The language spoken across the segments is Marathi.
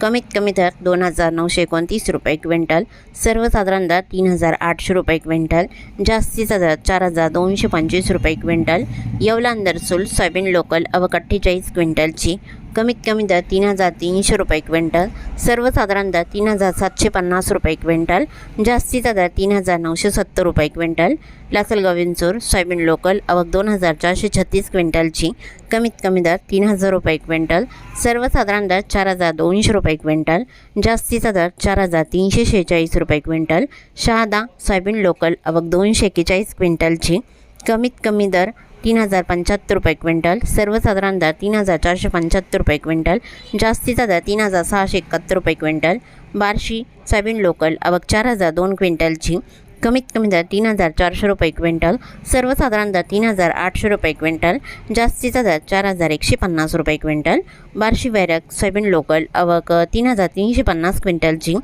कमीत कमी दर दोन हजार नऊशे एकोणतीस रुपये क्विंटल सर्वसाधारण दर तीन हजार आठशे रुपये क्विंटल जास्तीचा दर चार हजार दोनशे पंचवीस रुपये quintal Yeola Andarsul soybean local अवक अठ्ठेचाळीस क्विंटलची कमीत कमी दर तीन हजार तीनशे रुपये क्विंटल सर्वसाधारण दर तीन हजार सातशे पन्नास रुपये क्विंटल जास्तीचा दर तीन हजार नऊशे सत्तर रुपये क्विंटल लासलगाविंचूर सोयाबीन लोकल अवक दोन हजार चारशे छत्तीस क्विंटलची कमीत कमी दर तीन हजार रुपये क्विंटल सर्वसाधारण दर चार हजार दोनशे रुपये क्विंटल जास्तीचा दर चार हजार तीनशे शेहेचाळीस रुपये क्विंटल शहादा सोयाबीन लोकल अवक दोनशे एक्केचाळीस क्विंटलची कमीत कमी दर तीन हजार पंच्याहत्तर रुपये क्विंटल सर्वसाधारण दर तीन हजार चारशे पंच्याहत्तर रुपये क्विंटल जास्तीचा दर तीन हजार सहाशे एकाहत्तर रुपये क्विंटल बार्शी सोयाबीन लोकल आवक चार हजार दोन क्विंटलची कमीत कमी दर तीन हजार चारशे रुपये क्विंटल सर्वसाधारण दर तीन हजार आठशे रुपये क्विंटल जास्तीचा दर चार हजार एकशे पन्नास रुपये quintal Barshi Vairag soybean local अवक तीन हजार तीनशे पन्नास क्विंटलची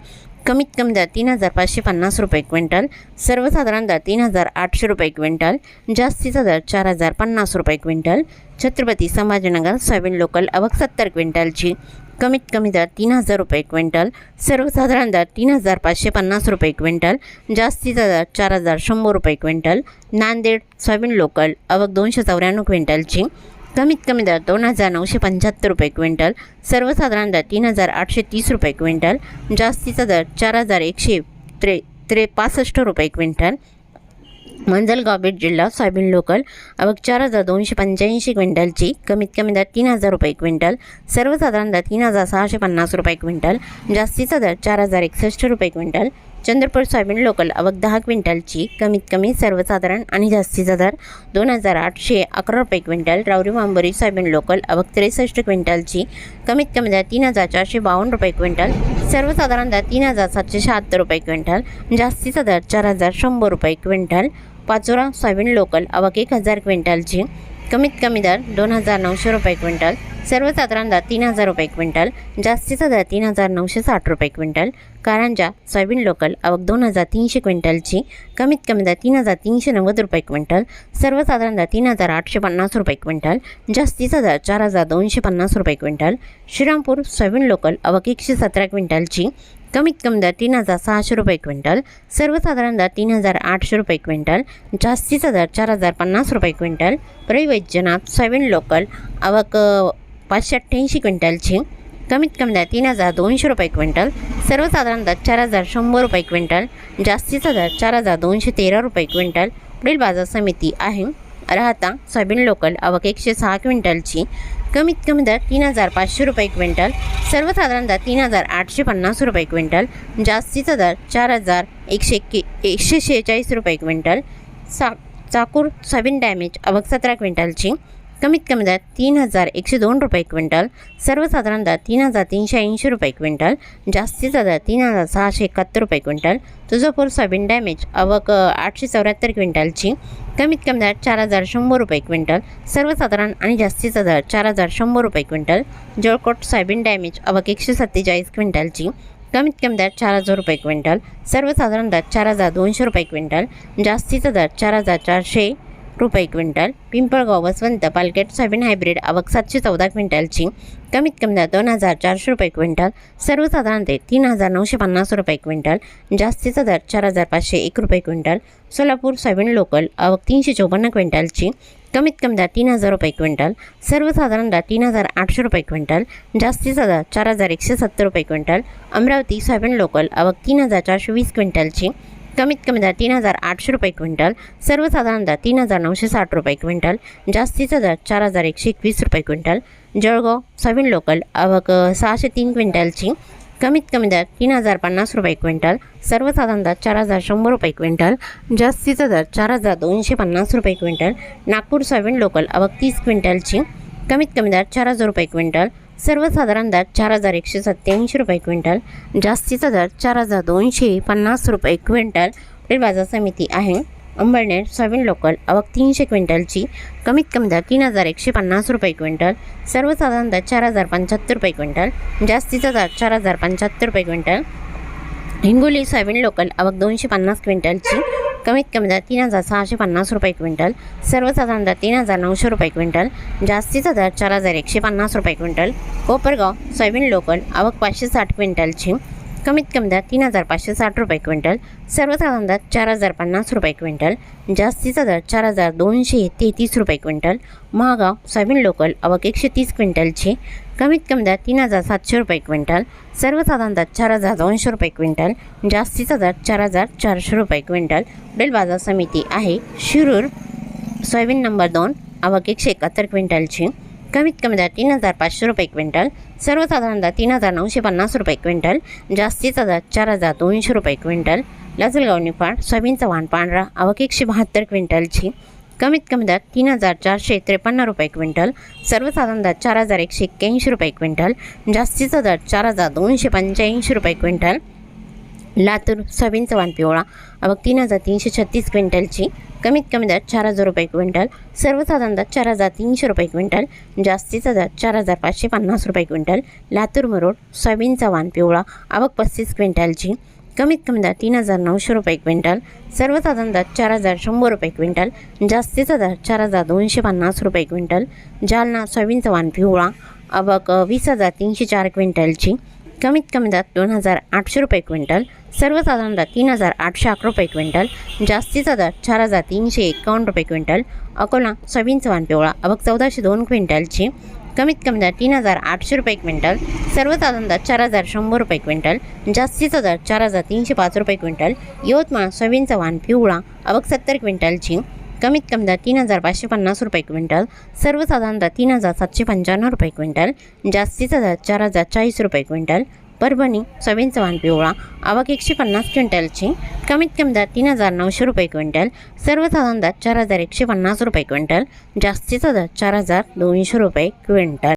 कमीत कमी दर तीन हजार पाचशे पन्नास रुपये क्विंटल. सर्वसाधारण दर तीन हजार आठशे रुपये क्विंटल. जास्तीचा दर चार हजार पन्नास रुपये quintal. Chhatrapati Sambhajinagar soybean local अवक सत्तर क्विंटलची. कमीत कमी दर तीन हजार रुपये क्विंटल. सर्वसाधारण दर तीन हजार पाचशे पन्नास रुपये क्विंटल. जास्तीचा दर चार हजार शंभर रुपये क्विंटल. नांदेड सोयाबीन लोकल अवक दोनशे चौऱ्याण्णव क्विंटलची. कमीत कमी दर दोन हजार नऊशे पंच्याहत्तर रुपये क्विंटल सर्वसाधारण दर तीन हजार आठशे तीस रुपये क्विंटल जास्तीचा दर चार हजार एकशे त्रे त्रे पासष्ट रुपये क्विंटल. मंजलगाव बीड जिल्हा सोयाबीन लोकल अवक चार हजार दोनशे पंच्याऐंशी क्विंटलची कमीत कमी दर तीन हजार रुपये क्विंटल सर्वसाधारण दर तीन हजार सहाशे पन्नास रुपये क्विंटल जास्तीचा दर चार हजार एकसष्ट रुपये क्विंटल. चंद्रपूर सोयाबीन लोकल अवक दहा क्विंटलची कमीत कमी सर्वसाधारण आणि जास्तीचा दर दोन हजार आठशे अकरा रुपये क्विंटल रावरी मांबरी सोयाबीन लोकल अवक त्रेसष्ट क्विंटलची कमीत कमी दर तीन हजार चारशे बावन्न रुपये क्विंटल सर्वसाधारण दर तीन हजार सातशे शहात्तर रुपये क्विंटल जास्तीचा दर चार हजार शंभर रुपये क्विंटल पाचोरा सोयाबीन लोकल अवक एक हजार क्विंटलची कमीत कमी दर दोन हजार नऊशे रुपये क्विंटल सर्वसाधारण दर तीन हजार रुपये क्विंटल जास्तीचा दर तीन हजार नऊशे साठ रुपये क्विंटल कारंजा सोयाबीन लोकल आवक दोन हजार तीनशे क्विंटलची कमीत कमी दर तीन हजार तीनशे नव्वद रुपये क्विंटल सर्वसाधारण दर तीन हजार आठशे पन्नास रुपये क्विंटल जास्तीचा दर चार हजार दोनशे पन्नास रुपये क्विंटल श्रीरामपूर सोयाबीन लोकल अवक एकशे सतरा क्विंटलची कमीत कमी दर तीन हजार सहाशे रुपये क्विंटल सर्वसाधारण दर तीन हजार आठशे रुपये क्विंटल जास्तीचा दर चार हजार पन्नास रुपये क्विंटल रवी सोयाबीन लोकल आवक पाचशे अठ्ठ्याऐंशी क्विंटलची कमीत कमी दर तीन हजार दोनशे रुपये क्विंटल सर्वसाधारण दर चार हजार शंभर रुपये क्विंटल जास्तीचा दर चार हजार दोनशे तेरा रुपये क्विंटल पुढील बाजार समिती आहे. राहता सोयाबीन लोकल आवक एकशे सहा क्विंटलची कमीत कमी दर तीन हजार पाचशे रुपये क्विंटल सर्वसाधारण दर तीन हजार आठशे पन्नास रुपये क्विंटल जास्तीचा दर चार हजार एकशे एक्के एकशे शेहेचाळीस रुपये क्विंटल सा चाकूर सोयाबीन डॅमेज अवक सतरा क्विंटलची कमीत कमी दर तीन हजार एकशे दोन रुपये क्विंटल सर्वसाधारण दर तीन हजार तीनशे ऐंशी रुपये क्विंटल जास्तीचा दर तीन हजार सहाशे एकाहत्तर रुपये क्विंटल तुळजापूर सोयाबीन डॅमेज अवक आठशे चौऱ्याहत्तर क्विंटलची कमीत कमी दर चार हजार शंभर रुपये क्विंटल सर्वसाधारण आणि जास्तीचा दर चार हजार शंभर रुपये क्विंटल जळकोट सोयाबीन डॅमेज अवक एकशे सत्तेचाळीस क्विंटलची कमीत कमी दर चार हजार रुपये क्विंटल सर्वसाधारण दर चार हजार दोनशे रुपये क्विंटल जास्तीचा दर चार हजार चारशे रुपये quintal Pimpalgaon Baswant Palkhed soybean hybrid आवक सातशे चौदा क्विंटलची कमीत कमी दर दोन हजार चारशे रुपये क्विंटल सर्वसाधारण ते तीन हजार नऊशे पन्नास रुपये क्विंटल जास्तीचा दर चार हजार पाचशे एक रुपये क्विंटल सोलापूर सोयाबीन लोकल आवक तीनशे चौपन्न क्विंटलची कमीत कमी दर तीन हजार रुपये क्विंटल सर्वसाधारण दर तीन हजार आठशे रुपये क्विंटल जास्तीचा दर चार हजार एकशे सत्तर रुपये क्विंटल अमरावती सोयाबीन लोकल आवक तीन हजार चारशे वीस क्विंटलची कमीत कमी दर तीन हजार आठशे रुपये क्विंटल सर्वसाधारण दर तीन हजार नऊशे साठ रुपये क्विंटल जास्तीचा दर चार हजार एकशे एकवीस रुपये क्विंटल जळगाव सविन लोकल अवक सहाशे तीन क्विंटलची कमीत कमी दर तीन हजार पन्नास रुपये क्विंटल सर्वसाधारण दर चार हजार शंभर रुपये क्विंटल जास्तीचा दर चार हजार दोनशे पन्नास रुपये क्विंटल नागपूर सोयाबीन लोकल अवक तीस क्विंटलची कमीत कमी दर चार हजार रुपये क्विंटल सर्वसाधारण दर चार हजार एकशे सत्त्याऐंशी रुपये क्विंटल जास्तीचा दर चार हजार दोनशे पन्नास रुपये क्विंटल पुढील बाजार समिती आहे. अंबरनेर सोयाबीन लोकल आवक तीनशे क्विंटलची कमीत कमी दर तीन हजार एकशे पन्नास रुपये क्विंटल सर्वसाधारण दर चार हजार पंच्याहत्तर रुपये क्विंटल जास्तीचा दर चार हजार पंच्याहत्तर रुपये क्विंटल. हिंगोली सोयाबीन लोकल आवक दोनशे पन्नास क्विंटलची कमीत कमी दर तीन हजार सहाशे पन्नास रुपये क्विंटल सर्वसाधारण दर तीन हजार नऊशे रुपये क्विंटल जास्तीचा दर चार हजार एकशे पन्नास रुपये क्विंटल कोपरगाव सोयाबीन लोकल आवक पाचशे साठ क्विंटलची कमीत कमी दर तीन हजार पाचशे साठ रुपये क्विंटल सर्वसाधारण दर चार हजार पन्नास रुपये क्विंटल जास्तीचा दर चार हजार दोनशे तेहतीस रुपये क्विंटल महागाव सोयाबीन लोकल आवक एकशे तीस क्विंटलची कमीत कमी दर तीन हजार सातशे रुपये क्विंटल सर्वसाधारण दर चार हजार दोनशे रुपये क्विंटल जास्तीचा दर चार हजार चारशे रुपये क्विंटल. बेल बाजार समिती आहे शिरूर सोयाबीन नंबर दोन आवक एकशे एकाहत्तर क्विंटलची. कमीत कमी दर तीन हजार पाचशे रुपये क्विंटल सर्वसाधारण दर तीन हजार नऊशे पन्नास रुपये क्विंटल जास्तीचा दर चार हजार दोनशे रुपये क्विंटल. लासलगाव निफाड सोयाबीनचा वाण पांढरा आवक एकशे बहात्तर क्विंटलची. कमीत कमी दर तीन हजार चारशे त्रेपन्न रुपये क्विंटल सर्वसाधारण दर चार हजार एकशे एक्क्याऐंशी रुपये क्विंटल जास्तीचा दर चार हजार दोनशे पंच्याऐंशी रुपये क्विंटल लातूर सोयाबीन चव्हाण पिवळा आवक तीन हजार तीनशे छत्तीस क्विंटलची कमीत कमी दर चार हजार रुपये क्विंटल सर्वसाधारण दर चार हजार तीनशे रुपये क्विंटल जास्तीचा दर चार हजार पाचशे पन्नास रुपये क्विंटल लातूर मरोड सोयाबीनचा चव्हाण पिवळा आवक पस्तीस क्विंटलची कमीत कमी दर तीन हजार नऊशे रुपये क्विंटल सर्वसाधारण दर चार हजार शंभर रुपये क्विंटल जास्तीचा दर चार हजार दोनशे पन्नास रुपये क्विंटल जालना सोयाबीनचा वाण पिवळा अबक वीस हजार तीनशे चार क्विंटलची कमीत कमी दर दोन हजार आठशे रुपये क्विंटल सर्वसाधारण दर तीन हजार आठशे अकरा रुपये क्विंटल जास्तीचा दर चार हजार तीनशे एकावन्न रुपये क्विंटल अकोला सोयाबीनचं वाण पिवळा अबक चौदाशे दोन क्विंटलची कमीत कमी दर तीन हजार आठशे रुपये क्विंटल सर्वसाधारण दर चार हजार शंभर रुपये क्विंटल जास्तीचा दर चार हजार तीनशे पाच रुपये क्विंटल यवतमाळ सोयाबीनचं वाण पिवळा अबक सत्तर क्विंटलची कमीत कमी दर तीन हजार पाचशे पन्नास रुपये क्विंटल सर्वसाधारण दर तीन हजार सातशे पंच्याण्णव रुपये क्विंटल जास्तीचा दर चार हजार चाळीस रुपये क्विंटल परभणी सोयाबीनचं चव्हाण पिवळा आवक एकशे पन्नास क्विंटलची कमीत कमी दर तीन हजार नऊशे रुपये क्विंटल सर्वसाधारण दर चार हजार एकशे पन्नास रुपये क्विंटल जास्तीचा दर चार हजार दोनशे रुपये क्विंटल.